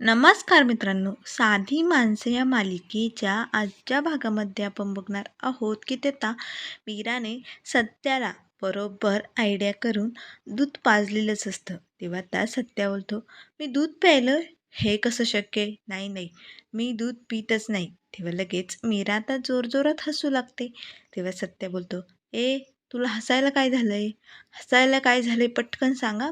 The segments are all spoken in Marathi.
नमस्कार मित्रांनो. साधी माणसे या मालिकेच्या आजच्या भागामध्ये आपण बघणार आहोत की तेथा मीराने सत्याला बरोबर आयडिया करून दूध पाजलेलंच असतं. तेव्हा त्या सत्या बोलतो मी दूध प्यायलं? हे कसं शक्य नाही नाही. मी दूध पितच नाही. तेव्हा लगेच मीरा आता जोरजोरात हसू लागते. तेव्हा सत्या बोलतो ए तुला हसायला काय झालंय? हसायला काय झालंय पटकन सांगा.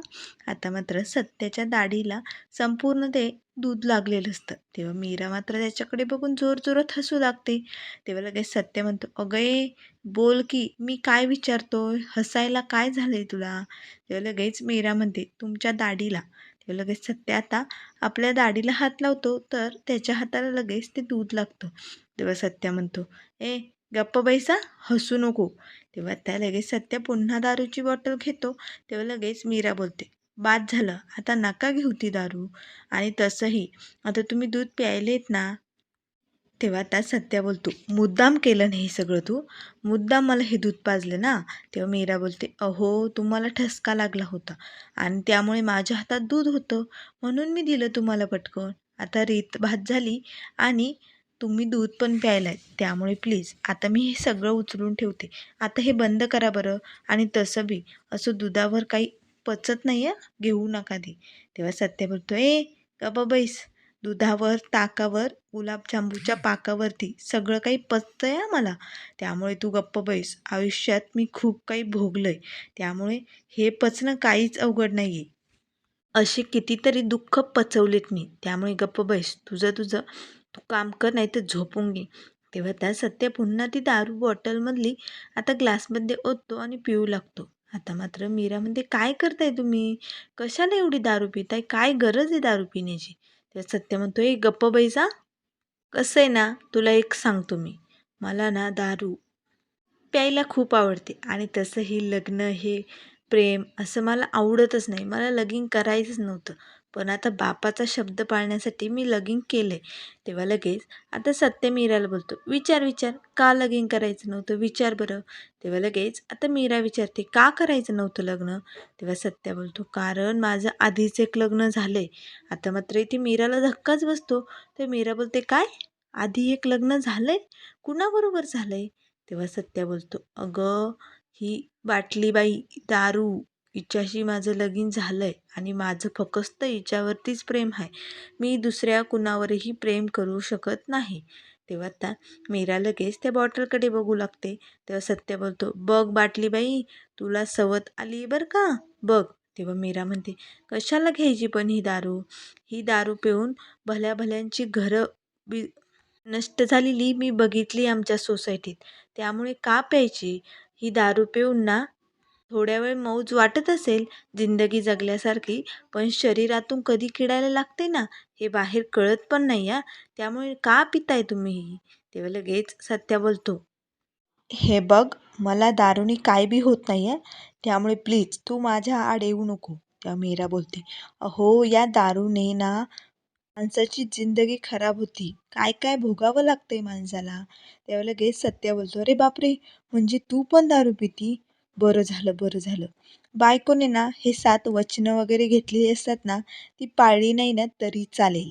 आता मात्र सत्याच्या दाढीला संपूर्ण ते दूध लागलेलं असतं. तेव्हा मीरा मात्र त्याच्याकडे बघून जोरजोरात हसू लागते. तेव्हा लगेच सत्य म्हणतो अगं बोल की मी काय विचारतोय? हसायला काय झालंय तुला? तेव्हा लगेच मीरा म्हणते तुमच्या दाढीला. तेव्हा लगेच सत्य आता आपल्या दाढीला हात लावतो तर त्याच्या हाताला लगेच ते दूध लागतं. तेव्हा सत्य म्हणतो ए गप्प बैसा हसू नको. तेव्हा त्या लगेच सत्य पुन्हा दारूची बॉटल घेतो. तेव्हा लगेच मीरा बोलते बाद झालं आता नका घेऊ ती दारू. आणि तसंही आता तुम्ही दूध प्यायलेत ना? तेव्हा त्या सत्या बोलतो मुद्दाम केलं नाही हे सगळं तू. मुद्दाम मला हे दूध पाजलं ना? तेव्हा मीरा बोलते अहो तुम्हाला ठसका लागला होता. आणि त्यामुळे माझ्या हातात दूध होतं. म्हणून मी दिलं तुम्हाला पटकन. आता रीत भात झाली आणि तुम्ही दूध पण प्यायलाय त्यामुळे प्लीज आता मी हे सगळं उचलून ठेवते. आता हे बंद करा बरं. आणि तसं बी. असं दुधावर काही पचत नाही आहे घेऊ नका दे तेव्हा सत्य बोलतो ए गबा बैस. दुधावर ताकावर गुलाबजांबूच्या पाकावरती सगळं काही पचतं आहे मला. त्यामुळे तू गप्प बैस. आयुष्यात मी खूप काही भोगलं आहे त्यामुळे हे पचणं काहीच अवघड नाही आहे असे कितीतरी दुःख पचवलेत मी. त्यामुळे गप्प बैस. तुझं तुझं. तू काम कर नाही तर झोपून घे. तेव्हा त्या सत्य पुन्हा ती दारू बॉटलमधली आता ग्लासमध्ये ओततो आणि पिऊ लागतो. आता मात्र मीरा म्हणते काय करताय तुम्ही? कशाला एवढी दारू पिताय? काय गरज आहे दारू पिण्याची? तेव्हा सत्य म्हणतो ए गप्प बैसा. कसं आहे ना? तुला एक सांगतो मी. मला ना दारू प्यायला खूप आवडते आणि तसं हे लग्न हे प्रेम असं मला आवडतच नाही. मला लगीन करायचंच नव्हतं. पण आता बापाचा शब्द पाळण्यासाठी मी लगीन केलं आहे तेव्हा लगेच आता सत्य मीराला बोलतो विचार विचार का लगीन करायचं नव्हतं? विचार बरं. तेव्हा लगेच आता मीरा विचारते का करायचं नव्हतं लग्न? तेव्हा सत्या बोलतो कारण माझं आधीच एक लग्न झालं आहे आता मात्र इथे मीराला धक्काच बसतो. तर मीरा बोलते काय? आधी एक लग्न झालं आहे कुणाबरोबर झालं आहे तेव्हा सत्या बोलतो अगं ही बाटलीबाई दारू हिच्याशी माझं लगीन झालं आहे आणि माझं फक्त हिच्यावरतीच प्रेम आहे. मी दुसऱ्या कुणावरही प्रेम करू शकत नाही. तेव्हा त्या मीरा लगेच त्या बॉटलकडे बघू लागते. तेव्हा सत्य बोलतो बघ बाटली बाई तुला सवत आली बरं का? बघ. तेव्हा मीरा म्हणते कशाला घ्यायची पण ही दारू? ही दारू पिऊन भल्या भल्यांची घरं बी नष्ट झालेली मी बघितली आमच्या सोसायटीत. त्यामुळे का प्यायची? ही दारू पिऊन ना थोड्या वेळ मौज वाटत असेल जिंदगी जगल्यासारखी पण शरीरातून कधी किडायला लागते ना हे बाहेर कळत पण नाही या त्यामुळे का पिताय तुम्ही तेव्हा लगेच सत्या बोलतो. हे बघ मला दारूनी काय बी होत नाही आहे त्यामुळे प्लीज तू माझ्या आड येऊ नको तेव्हा मीरा बोलते. अहो या दारूने ना माणसाची जिंदगी खराब होती. काय काय भोगावं लागतंय माणसाला? त्यावेळेला लगेच सत्या बोलतो अरे बापरे! म्हणजे तू पण दारू पिती? बरं झालं बरं झालं. बायकोने ना हे सात वचनं वगैरे घेतलेली असतात ना ती पाळली नाही ना तरी चालेल.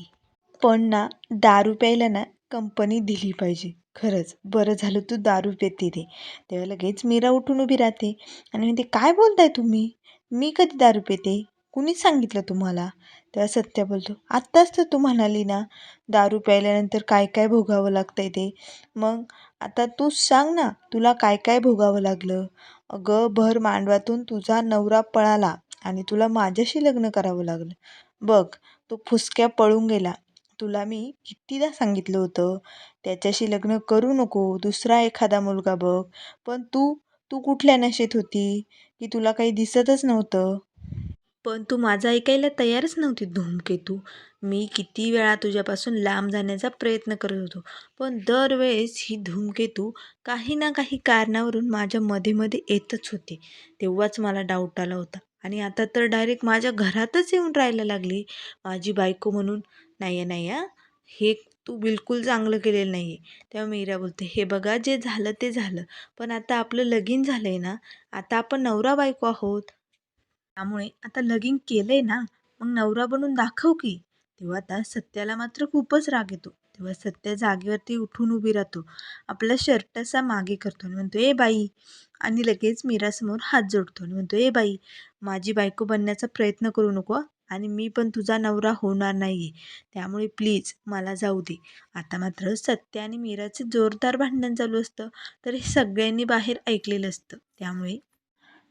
पण ना दारू प्यायला ना कंपनी दिली पाहिजे. खरंच बरं झालं तू दारू पेते ते. तेव्हा लगेच मीरा उठून उभी राहते आणि म्हणते काय बोलताय तुम्ही? मी कधी दारू पेते? कुणी सांगितलं तुम्हाला? तेव्हा सत्य बोलतो आत्ताच तर तू म्हणाली ना दारू प्यायल्यानंतर काय काय भोगावं लागतंय ते. मग आता तू सांग ना तुला काय काय भोगावं लागलं? अगं भर मांडवातून तुझा नवरा पळाला आणि तुला माझ्याशी लग्न करावं लागलं. बघ तो फुसक्या पळून गेला. तुला मी कितीदा सांगितलं होतं त्याच्याशी लग्न करू नको दुसरा एखादा मुलगा बघ. पण तू तू कुठल्या नशेत होती? की तुला काही दिसतच नव्हतं? पण तू माझं ऐकायला तयारच नव्हती धूमकेतू मी किती वेळा तुझ्यापासून लांब जाण्याचा प्रयत्न करत होतो पण दरवेळेस ही धूमकेतू काही ना काही कारणावरून माझ्या मध्ये मध्ये येतच होती. तेव्हाच मला डाऊट आला होता. आणि आता तर डायरेक्ट माझ्या घरातच येऊन राहायला लागली. माझी बायको म्हणून नाही आहे नाही आहे हे तू बिलकुल चांगलं केलेलं नाही आहे. तेव्हा मीरा बोलते हे बघा जे झालं ते झालं. पण आता आपलं लगीन झालं आहे ना. आता आपण नवरा बायको आहोत. त्यामुळे आता लगिंग केलं आहे ना मग नवरा बनून दाखव की. तेव्हा आता सत्याला मात्र खूपच राग येतो. तेव्हा सत्या जागेवरती उठून उभी राहतो. आपला शर्ट असा मागे करतो आणि म्हणतो ए बाई. आणि लगेच मीरासमोर हात जोडतो आणि म्हणतो ए बाई माझी बायको बनण्याचा प्रयत्न करू नको आणि मी पण तुझा नवरा होणार नाही आहे त्यामुळे प्लीज मला जाऊ दे. आता मात्र सत्य आणि मीराचे जोरदार भांडण चालू असतं. तर हे सगळ्यांनी बाहेर ऐकलेलं असतं. त्यामुळे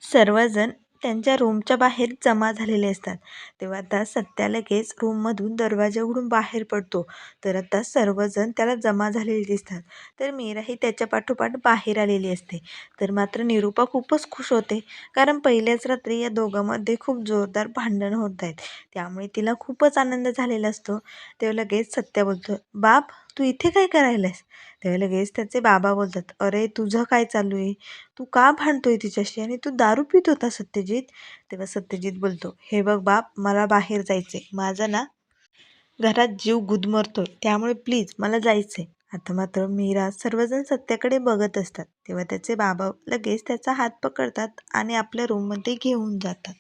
सर्वजण त्यांच्या रूमच्या बाहेर जमा झालेले असतात. तेव्हा आता सत्या लगेच रूममधून दरवाजा उघडून बाहेर पडतो. तर आता सर्वजण त्याला जमा झालेले दिसतात. तर मीराही त्याच्या पाठोपाठ बाहेर आलेली असते. तर मात्र निरूपा खूपच खुश होते. कारण पहिल्याच रात्री या दोघांमध्ये खूप जोरदार भांडण होत आहेत. त्यामुळे तिला खूपच आनंद झालेला असतो. तेव्हा लगेच सत्या बोलतो बाप तू इथे काय करायलास तेव्हा लगेच त्याचे बाबा बोलतात अरे तुझं काय चालू आहे? तू का भांडतोय तिच्याशी? आणि तू दारू पित होता सत्यजित? तेव्हा सत्यजित बोलतो हे बघ बाप मला बाहेर जायचंय. माझा ना घरात जीव गुदमरतोय. त्यामुळे प्लीज मला जायचंय. आता मात्र मीरा सर्वजण सत्याकडे बघत असतात. तेव्हा त्याचे बाबा लगेच त्याचा हात पकडतात आणि आपल्या रूममध्ये घेऊन जातात.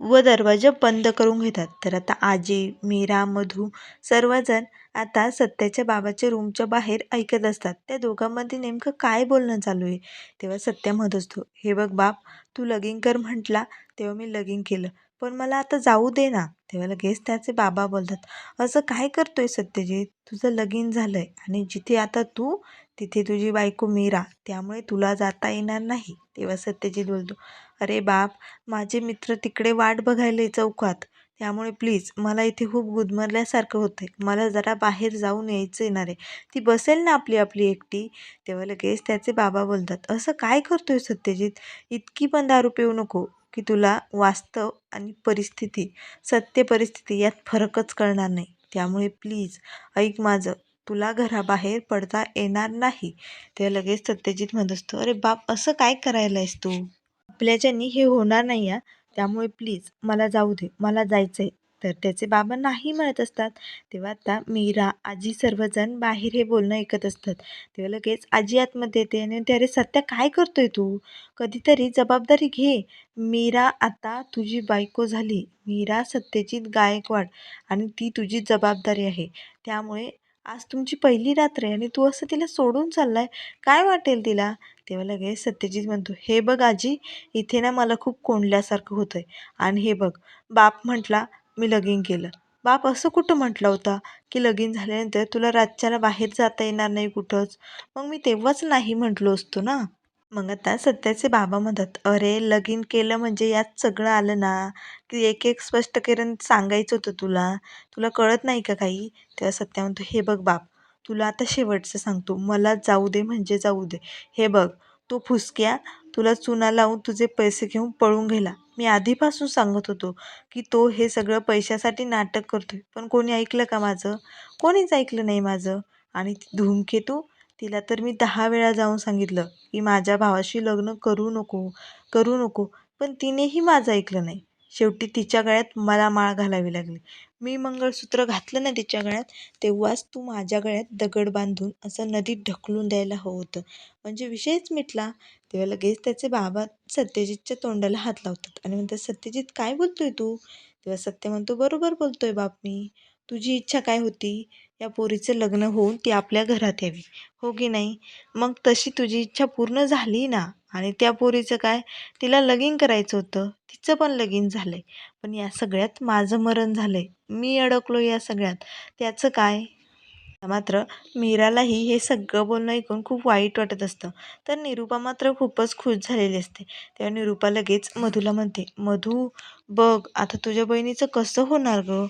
व दरवाजा बंद करून घेतात. तर आता आजी मीरा मधू सर्वजण आता सत्याच्या बाबाच्या रूमच्या बाहेर ऐकत असतात. त्या दोघांमध्ये नेमकं काय बोलणं चालू आहे? तेव्हा सत्या म्हणत असतो हे बघ बाप तू लगीन कर म्हटला तेव्हा मी लगीन केलं. पण मला आता जाऊ दे ना. तेव्हा लगेच त्याचे बाबा बोलतात असं काय करतोय सत्यजित? तुझं लगीन झालंय आणि जिथे आता तू तिथे तुझी बायको मीरा त्यामुळे तुला जाता येणार नाही तेव्हा सत्यजित बोलतो. अरे बाप माझे मित्र तिकडे वाट बघायला चौकात त्यामुळे प्लीज मला इथे खूप गुदमरल्यासारखं होतं आहे मला जरा बाहेर जाऊन यायचं येणार आहे. ती बसेल ना आपली आपली एकटी? तेव्हा लगेच त्याचे बाबा बोलतात. असं काय करतोय सत्यजित इतकी पण दारू पिऊ नको की तुला वास्तव आणि परिस्थिती सत्य परिस्थिती यात फरकच कळणार नाही. त्यामुळे प्लीज ऐक माझं तुला घराबाहेर पडता येणार नाही. तेव्हा लगेच सत्यजित म्हणत असतो अरे बाप असं काय करायला आहेस तू? आपल्याच्यानी हे होणार नाही या त्यामुळे प्लीज मला जाऊ दे मला जायचं आहे तर त्याचे बाबा नाही म्हणत असतात. तेव्हा आता मीरा आजी सर्वजण बाहेर हे बोलणं ऐकत असतात. तेव्हा लगेच आजी आतमध्ये येते आणि ते अरे सत्या काय करतोय तू? कधीतरी जबाबदारी घे. मीरा आता तुझी बायको झाली. मीरा सत्यजित गायकवाड आणि ती तुझी जबाबदारी आहे. त्यामुळे आज तुमची पहिली रात्र आहे आणि तू असं तिला सोडून चाललाय. काय वाटेल तिला? तेव्हा लगेच सत्यजित म्हणतो हे बघ आजी इथे ना मला खूप कोंडल्यासारखं होतं आहे आणि हे बघ बाप म्हटला मी लगीन केलं. बाप असं कुठं म्हटलं होता की लगीन झाल्यानंतर तुला रातच्याला बाहेर जाता येणार नाही कुठंच? मग मी तेव्हाच नाही म्हटलो असतो ना? मग आता सत्याचे बाबा म्हणतात अरे लगीन केलं म्हणजे यात सगळं आलं ना? की एक एक स्पष्ट करून सांगायचं होतं तुला? तुला कळत नाही का काही? तेव्हा सत्या म्हणतो हे बघ बाप तुला आता शेवटचं सांगतो. मला जाऊ दे म्हणजे जाऊ दे. हे बघ तो फुसक्या तुला चुना लावून तुझे पैसे घेऊन पळून गेला. मी आधीपासून सांगत होतो की तो हे सगळं पैशासाठी नाटक करतोय. पण कोणी ऐकलं का माझं? कोणीच ऐकलं नाही माझं. आणि धूमकेतू तिला तर मी दहा वेळा जाऊन सांगितलं की माझ्या भावाशी लग्न करू नको करू नको. पण तिनेही माझं ऐकलं नाही. शेवटी तिच्या गळ्यात मला माळ घालावी लागली. मी मंगळसूत्र घातलं ना तिच्या गळ्यात तेव्हाच तू माझ्या गळ्यात दगड बांधून असं नदीत ढकलून द्यायला हवं होतं. म्हणजे विषयच मिटला. तेव्हा लगेच त्याचे बाबा सत्यजितच्या तोंडाला हात लावतात आणि म्हणतात सत्यजित काय बोलतोय तू? तेव्हा सत्य म्हणतो बरोबर बोलतोय बाप मी. तुझी इच्छा काय होती? या पोरीचं लग्न होऊन ती आपल्या घरात यावी. हो की नाही? मग तशी तुझी इच्छा पूर्ण झाली ना? आणि त्या पोरीचं काय? तिला लगीन करायचं होतं. तिचं पण लगीन झालं आहे पण या सगळ्यात माझं मरण झालं आहे मी अडकलो या सगळ्यात. त्याचं काय? मात्र मीरालाही हे सगळं बोलणं ऐकून खूप वाईट वाटत असतं. तर निरूपा मात्र खूपच खुश झालेली असते. तेव्हा निरूपा लगेच मधूला म्हणते मधू बघ आता तुझ्या बहिणीचं कसं होणार गं?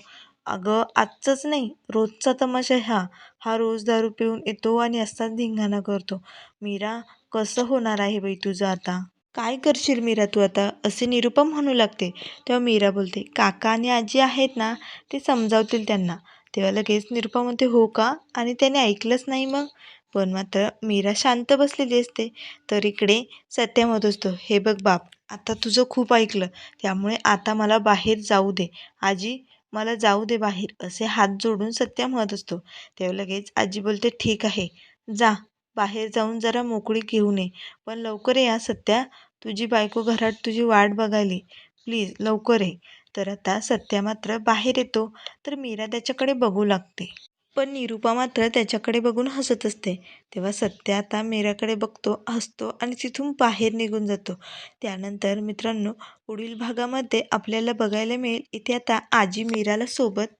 अगं आजचंच नाही. रोजचा तमाशा ह्या हा रोज दारू पिऊन येतो आणि असाच धिंगाणा करतो. मीरा कसं होणार आहे बाई तुझं आता? काय करशील मीरा तू आता? असे निरुपम म्हणू लागते. तेव्हा मीरा बोलते काका आणि आजी आहेत ना ते समजावतील त्यांना. तेव्हा लगेच निरूपा म्हणते हो का? आणि त्याने ऐकलंच नाही मग? पण मात्र मीरा शांत बसलेली असते तर इकडे सत्या म्हणत असतो हे बघ बाप आता तुझं खूप ऐकलं. त्यामुळे आता मला बाहेर जाऊ दे. आजी मला जाऊ दे बाहेर असे हात जोडून सत्या म्हणत असतो. तेव्हा लगेच आजी बोलते ठीक आहे जा बाहेर जाऊन जरा मोकळी घेऊ नये पण लवकर या सत्या तुझी बायको घरात तुझी वाट बघायली. प्लीज लवकर ये. तर आता सत्या मात्र बाहेर येतो तर मीरा त्याच्याकडे बघू लागते. पण निरूपा मात्र त्याच्याकडे बघून हसत असते. तेव्हा सत्या आता मीराकडे बघतो हसतो आणि तिथून बाहेर निघून जातो. त्यानंतर मित्रांनो पुढील भागामध्ये आपल्याला बघायला मिळेल इथे आता आजी मीराला सोबत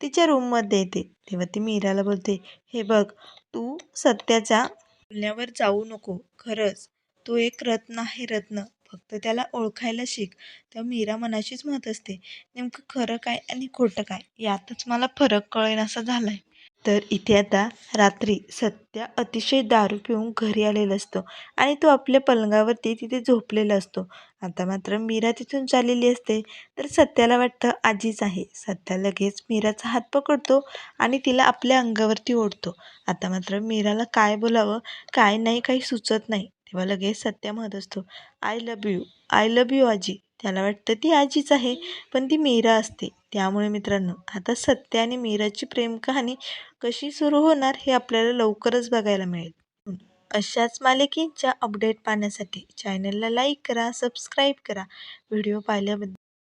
तिच्या रूममध्ये येते. तेव्हा ती मीराला बोलते हे बघ तू सत्याच्या बोलण्यावर जाऊ नको खरंच. तो एक रत्न आहे रत्न. फक्त त्याला ओळखायला शिक. तेव्हा मीरा मनाशीच म्हणत असते नेमकं खरं काय आणि खोटं काय? यातच मला फरक कळेनासा झाला आहे तर इथे आता रात्री सत्या अतिशय दारू पिऊन घरी आलेला असतो आणि तो आपल्या पलंगावरती तिथे झोपलेला असतो. आता मात्र मीरा तिथून चाललेली असते तर सत्याला वाटतं आजीच आहे. सत्या लगेच मीराचा हात पकडतो आणि तिला आपल्या अंगावरती ओढतो. आता मात्र मीराला काय बोलावं काय नाही काही सुचत नाही. तेव्हा लगेच सत्या म्हणत असतो I love you I love you आजी. त्याला वाटतं ती आजीच आहे पण ती मीरा असते. त्यामुळे मित्रांनो आता सत्य आणि मीराची प्रेम कहाणी कशी सुरू होणार हे आपल्याला लवकरच बघायला मिळेल. अशाच मालिकेच्या अपडेट पाहण्यासाठी चॅनलला लाईक करा सबस्क्राईब करा. व्हिडिओ पाहिल्याबद्दल